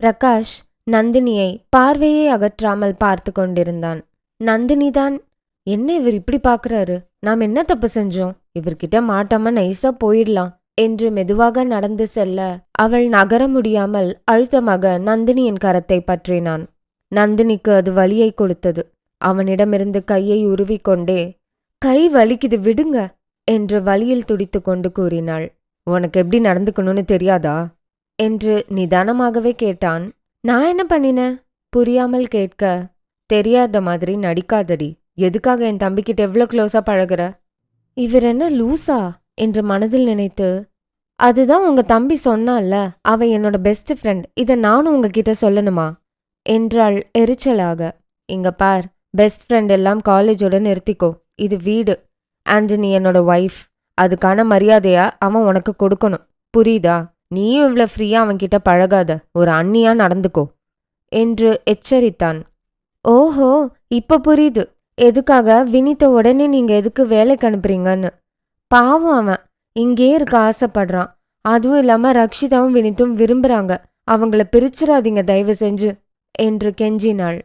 பிரகாஷ் நந்தினியை பார்வையை அகற்றாமல் பார்த்து கொண்டிருந்தான். நந்தினிதான் என்ன இவர் இப்படி பார்க்கறாரு? நாம் என்ன தப்பு செஞ்சோம்? இவர்கிட்ட மாட்டாம நைஸா போயிடலாம் என்று மெதுவாக நடந்து செல்ல அவள் நகர முடியாமல் அழுத்தமாக நந்தினியின் கரத்தை பற்றினான். நந்தினிக்கு அது வலியை கொடுத்தது. அவனிடமிருந்து கையை உருவிக்கொண்டே கை வலிக்குது விடுங்க என்று வலியில் துடித்து கொண்டு கூறினாள். உனக்கு எப்படி நடந்துக்கணும்னு தெரியாதா? என்று நிதானமாகவே கேட்டான். நான் என்ன பண்ணினேன் புரியாமல் கேட்க. தெரியாத மாதிரி நடிக்காதடி. எதுக்காக என் தம்பிக்கிட்ட எவ்வளோ க்ளோஸா பழகுற? இவர் என்ன லூசா? என்று மனதில் நினைத்து. அதுதான் உங்க தம்பி சொன்னான்ல அவ என்னோட பெஸ்ட் ஃப்ரெண்ட் இதை நானும் உங்ககிட்ட சொல்லணுமா? என்றாள் எரிச்சலாக. இங்க பார் பெஸ்ட் ஃப்ரெண்ட் எல்லாம் காலேஜோட நிறுத்திக்கோ. இது வீடு. அண்ட் நீ என்னோட ஒய்ஃப் அதுக்கான மரியாதையா அவன் உனக்கு கொடுக்கணும். புரியுதா? நீயும் இவ்வளோ ஃப்ரீயா அவன்கிட்ட பழகாத. ஒரு அண்ணியா நடந்துக்கோ. என்று எச்சரித்தான். ஓஹோ இப்ப புரியுது. எதுக்காக? வினித்த உடனே நீங்க எதுக்கு வேலைக்கு அனுப்புறீங்கன்னு. பாவம் அவன். இங்கே இருக்க ஆசைப்படுறான். அதுவும் இல்லாம ரக்ஷிதாவும் வினித்தும் விரும்புறாங்க. அவங்கள பிரிச்சிடாதீங்க தயவு செஞ்சு. என்று கெஞ்சினாள்.